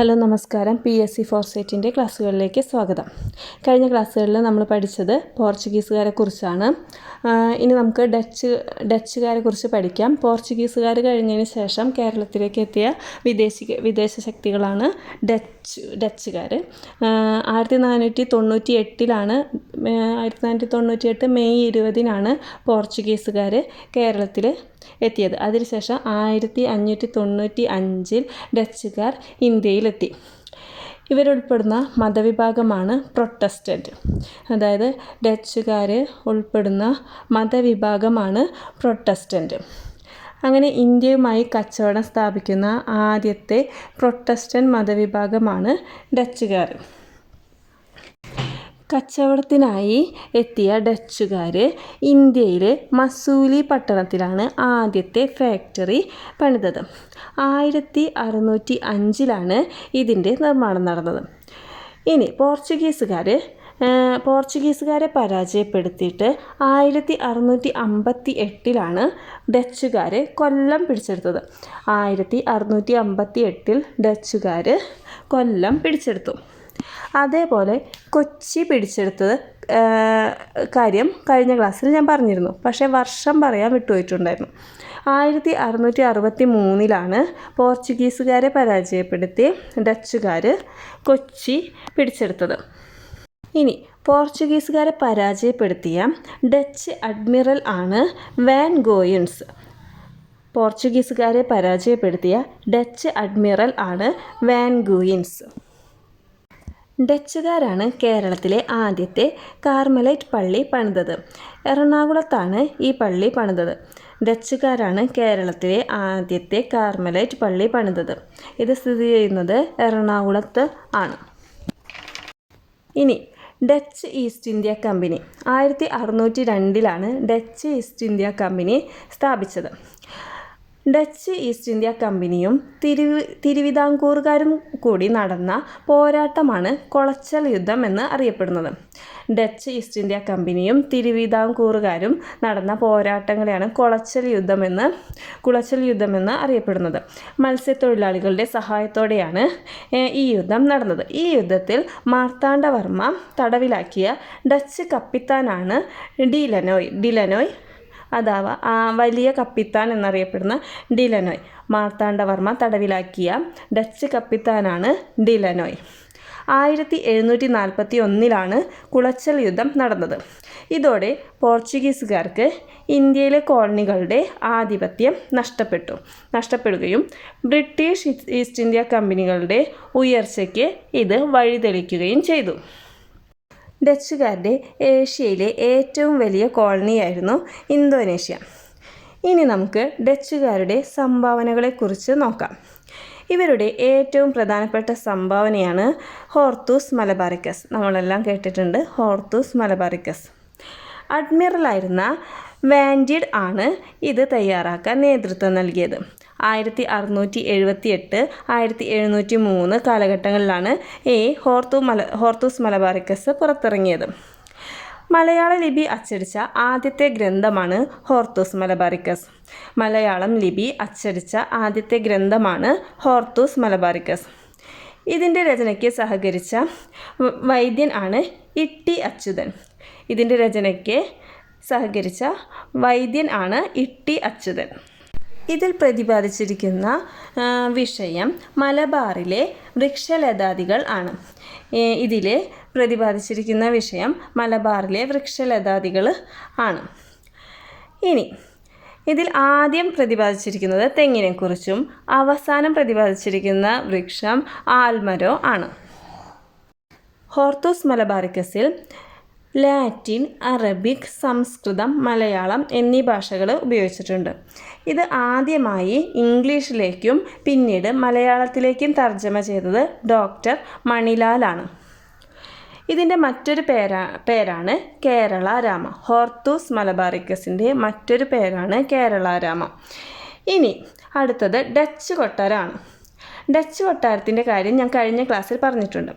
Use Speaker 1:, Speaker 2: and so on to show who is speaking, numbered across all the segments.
Speaker 1: Hello നമസ്കാരം. P S C ഫോർസൈറ്റിന്റെ ക്ലാസ്സുകളിലേക്ക് സ്വാഗതം. കഴിഞ്ഞ ക്ലാസ്സുകളിൽ നമ്മൾ പഠിച്ചത് പോർച്ചുഗീസുകാരെ കുറിച്ചാണ്. ഇനി നമുക്ക് ഡച്ച് ഡച്ചുകാരെ കുറിച്ച് പഠിക്കാം. പോർച്ചുഗീസുകാർ കഴിഞ്ഞതിന് ശേഷം കേരളത്തിലേക്ക് എത്തിയ വിദേശി വിദേശ ശക്തികളാണ് ഡച്ച് ഡച്ചുകാർ ആയിരത്തി നാനൂറ്റി തൊണ്ണൂറ്റി എട്ടിലാണ് ആയിരത്തി നാനൂറ്റി തൊണ്ണൂറ്റി എട്ട് മെയ് ഇരുപതിനാണ് പോർച്ചുഗീസുകാർ കേരളത്തിൽ എത്തിയത്. അതിനുശേഷം ആയിരത്തി അഞ്ഞൂറ്റി തൊണ്ണൂറ്റി അഞ്ചിൽ ഡച്ചുകാർ ഇന്ത്യയിലെത്തി. ഇവരുൾപ്പെടുന്ന മതവിഭാഗമാണ് പ്രൊട്ടസ്റ്റന്റ് അതായത് ഡച്ചുകാർ ഉൾപ്പെടുന്ന മതവിഭാഗമാണ് പ്രൊട്ടസ്റ്റന്റ് അങ്ങനെ ഇന്ത്യയുമായി കച്ചവടം സ്ഥാപിക്കുന്ന ആദ്യത്തെ പ്രൊട്ടസ്റ്റന്റ് മതവിഭാഗമാണ് ഡച്ചുകാർ കച്ചവടത്തിനായി എത്തിയ ഡച്ചുകാർ ഇന്ത്യയിലെ മസൂലി പട്ടണത്തിലാണ് ആദ്യത്തെ ഫാക്ടറി പണിതത്. ആയിരത്തി അറുന്നൂറ്റി അഞ്ചിലാണ് ഇതിന്റെ നിർമ്മാണം നടന്നത്. ഇനി പോർച്ചുഗീസുകാർ പോർച്ചുഗീസുകാരെ പരാജയപ്പെടുത്തിയിട്ട് ആയിരത്തി അറുന്നൂറ്റി അമ്പത്തി എട്ടിലാണ് ഡച്ചുകാർ കൊല്ലം പിടിച്ചെടുത്തത്. ആയിരത്തി അറുന്നൂറ്റി അമ്പത്തി എട്ടിൽ ഡച്ചുകാർ കൊല്ലം പിടിച്ചെടുത്തു. അതേപോലെ കൊച്ചി പിടിച്ചെടുത്തത് കാര്യം കഴിഞ്ഞ ക്ലാസ്സിൽ ഞാൻ പറഞ്ഞിരുന്നു. പക്ഷേ വർഷം പറയാൻ വിട്ടുപോയിട്ടുണ്ടായിരുന്നു. ആയിരത്തി അറുന്നൂറ്റി അറുപത്തി മൂന്നിലാണ് പോർച്ചുഗീസുകാരെ പരാജയപ്പെടുത്തി ഡച്ചുകാർ കൊച്ചി പിടിച്ചെടുത്തത്. ഇനി പോർച്ചുഗീസുകാരെ പരാജയപ്പെടുത്തിയ ഡച്ച് അഡ്മിറൽ ആണ് വാൻ ഗോയൻസ്. പോർച്ചുഗീസുകാരെ പരാജയപ്പെടുത്തിയ ഡച്ച് അഡ്മിറൽ ആണ് വാൻ ഗൂയിൻസ്. ഡച്ചുകാരാണ് കേരളത്തിലെ ആദ്യത്തെ കാർമലൈറ്റ് പള്ളി പണിതത്. എറണാകുളത്താണ് ഈ പള്ളി പണിതത്. ഡച്ചുകാരാണ് കേരളത്തിലെ ആദ്യത്തെ കാർമലൈറ്റ് പള്ളി പണിതത്. ഇത് സ്ഥിതി ചെയ്യുന്നത് എറണാകുളത്ത് ആണ്. ഇനി ഡച്ച് ഈസ്റ്റ് ഇന്ത്യ കമ്പനി. ആയിരത്തി അറുന്നൂറ്റി രണ്ടിലാണ് ഡച്ച് ഈസ്റ്റ് ഇന്ത്യ കമ്പനി സ്ഥാപിച്ചത്. ഡച്ച് ഈസ്റ്റ് ഇന്ത്യ കമ്പനിയും തിരുവി തിരുവിതാംകൂറുകാരും കൂടി നടന്ന പോരാട്ടമാണ് കൊളച്ചൽ യുദ്ധം എന്ന് അറിയപ്പെടുന്നത്. ഡച്ച് ഈസ്റ്റ് ഇന്ത്യ കമ്പനിയും തിരുവിതാംകൂറുകാരും നടന്ന പോരാട്ടങ്ങളെയാണ് കൊളച്ചൽ യുദ്ധമെന്ന് കുളച്ചൽ യുദ്ധമെന്ന് അറിയപ്പെടുന്നത്. മത്സ്യത്തൊഴിലാളികളുടെ സഹായത്തോടെയാണ് ഈ യുദ്ധം നടന്നത്. ഈ യുദ്ധത്തിൽ മാർത്താണ്ഡവർമ്മ തടവിലാക്കിയ ഡച്ച് കപ്പിത്താനാണ് ഡിലനോയ് ഡിലനോയ് അഥവാ വലിയ കപ്പിത്താൻ എന്നറിയപ്പെടുന്ന ഡിലനോയ്. മാർത്താണ്ഡവർമ്മ തടവിലാക്കിയ ഡച്ച് കപ്പിത്താനാണ് ഡിലനോയ്. ആയിരത്തി എഴുന്നൂറ്റി നാൽപ്പത്തി ഒന്നിലാണ് കുളച്ചൽ യുദ്ധം നടന്നത്. ഇതോടെ പോർച്ചുഗീസുകാർക്ക് ഇന്ത്യയിലെ കോളനികളുടെ ആധിപത്യം നഷ്ടപ്പെട്ടു. നഷ്ടപ്പെടുകയും ബ്രിട്ടീഷ് ഈസ്റ്റ് ഇന്ത്യ കമ്പനികളുടെ ഉയർച്ചയ്ക്ക് ഇത് വഴിതെളിക്കുകയും ചെയ്തു. ഡച്ചുകാരുടെ ഏഷ്യയിലെ ഏറ്റവും വലിയ കോളനിയായിരുന്നു ഇന്തോനേഷ്യ. ഇനി നമുക്ക് ഡച്ചുകാരുടെ സംഭാവനകളെക്കുറിച്ച് നോക്കാം. ഇവരുടെ ഏറ്റവും പ്രധാനപ്പെട്ട സംഭാവനയാണ് ഹോർത്തൂസ് മലബാറിക്കസ്. നമ്മളെല്ലാം കേട്ടിട്ടുണ്ട് ഹോർത്തൂസ് മലബാറിക്കസ്. അഡ്മിറലായിരുന്ന വാൻഡിഡ് ആണ് ഇത് തയ്യാറാക്കാൻ നേതൃത്വം നൽകിയത്. ആയിരത്തി അറുന്നൂറ്റി എഴുപത്തി എട്ട് ആയിരത്തി എഴുന്നൂറ്റി മൂന്ന് കാലഘട്ടങ്ങളിലാണ് എ ഹോർത്തു മല ഹോർത്തൂസ് മലബാറിക്കസ് പുറത്തിറങ്ങിയത്. മലയാള ലിപി അച്ചടിച്ച ആദ്യത്തെ ഗ്രന്ഥമാണ് ഹോർത്തൂസ് മലബാറിക്കസ്. മലയാളം ലിപി അച്ചടിച്ച ആദ്യത്തെ ഗ്രന്ഥമാണ് ഹോർത്തൂസ് മലബാറിക്കസ്. ഇതിന്റെ രചനയ്ക്ക് സഹകരിച്ച വൈദ്യൻ ആണ് ഇട്ടി അച്യുതൻ. ഇതിന്റെ രചനയ്ക്ക് സഹകരിച്ച വൈദ്യൻ ആണ് ഇട്ടി അച്യുതൻ. ഇതിൽ പ്രതിപാദിച്ചിരിക്കുന്ന വിഷയം മലബാറിലെ വൃക്ഷലതാദികൾ ആണ്. ഇതിൽ പ്രതിപാദിച്ചിരിക്കുന്ന വിഷയം മലബാറിലെ വൃക്ഷലതാദികൾ ആണ്. ഇനി ഇതിൽ ആദ്യം പ്രതിപാദിച്ചിരിക്കുന്നത് തെങ്ങിനെക്കുറിച്ചും അവസാനം പ്രതിപാദിച്ചിരിക്കുന്ന വൃക്ഷം ആൽമരോ ആണ്. ഹോർത്തോസ് മലബാറിക്കസിൽ ലാറ്റിൻ അറബിക് സംസ്കൃതം മലയാളം എന്നീ ഭാഷകൾ ഉപയോഗിച്ചിട്ടുണ്ട്. ഇത് ആദ്യമായി ഇംഗ്ലീഷിലേക്കും പിന്നീട് മലയാളത്തിലേക്കും തർജമ ചെയ്തത് ഡോക്ടർ മണിലാലാണ്. ഇതിന്റെ മറ്റൊരു പേരാ പേരാണ് കേരള രാമ. ഹോർത്തൂസ് മലബാറിക്കസിന്റെ മറ്റൊരു പേരാണ് കേരള രാമ. ഇനി അടുത്തത് ഡച്ച് കൊട്ടാരമാണ് ഡച്ച് കൊട്ടാരത്തിന്റെ കാര്യം ഞാൻ കഴിഞ്ഞ ക്ലാസ്സിൽ പറഞ്ഞിട്ടുണ്ട്.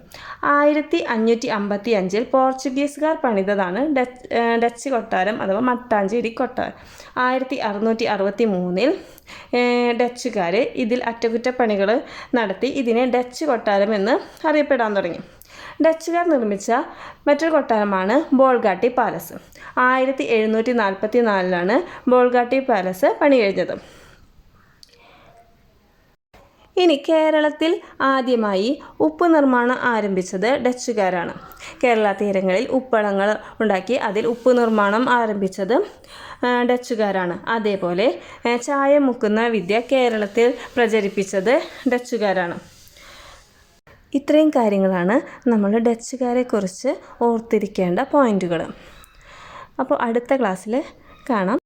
Speaker 1: ആയിരത്തി അഞ്ഞൂറ്റി അമ്പത്തി അഞ്ചിൽ പോർച്ചുഗീസുകാർ പണിതതാണ് ഡച്ച് ഡച്ച് കൊട്ടാരം അഥവാ മട്ടാഞ്ചേരി കൊട്ടാരം. ആയിരത്തി അറുന്നൂറ്റി അറുപത്തി മൂന്നിൽ ഡച്ചുകാർ ഇതിൽ അറ്റകുറ്റപ്പണികൾ നടത്തി ഇതിനെ ഡച്ച് കൊട്ടാരം എന്ന് അറിയപ്പെടാൻ തുടങ്ങി. ഡച്ചുകാർ നിർമ്മിച്ച മറ്റൊരു കൊട്ടാരമാണ് ബോൾഗാട്ടി പാലസ്. ആയിരത്തി എഴുന്നൂറ്റി നാൽപ്പത്തി നാലിലാണ് ബോൾഗാട്ടി പാലസ് പണി കഴിഞ്ഞത് ഇനി കേരളത്തിൽ ആദ്യമായി ഉപ്പ് നിർമ്മാണം ആരംഭിച്ചത് ഡച്ചുകാരാണ്. കേരള തീരങ്ങളിൽ ഉപ്പളങ്ങൾ ഉണ്ടാക്കി അതിൽ ഉപ്പ് നിർമ്മാണം ആരംഭിച്ചത് ഡച്ചുകാരാണ്. അതേപോലെ ചായ മുക്കുന്ന വിദ്യ കേരളത്തിൽ പ്രചരിപ്പിച്ചത് ഡച്ചുകാരാണ്. ഇത്രയും കാര്യങ്ങളാണ് നമ്മൾ ഡച്ചുകാരെക്കുറിച്ച് ഓർത്തിരിക്കേണ്ട പോയിന്റുകൾ അപ്പോൾ അടുത്ത ക്ലാസ്സിൽ കാണാം.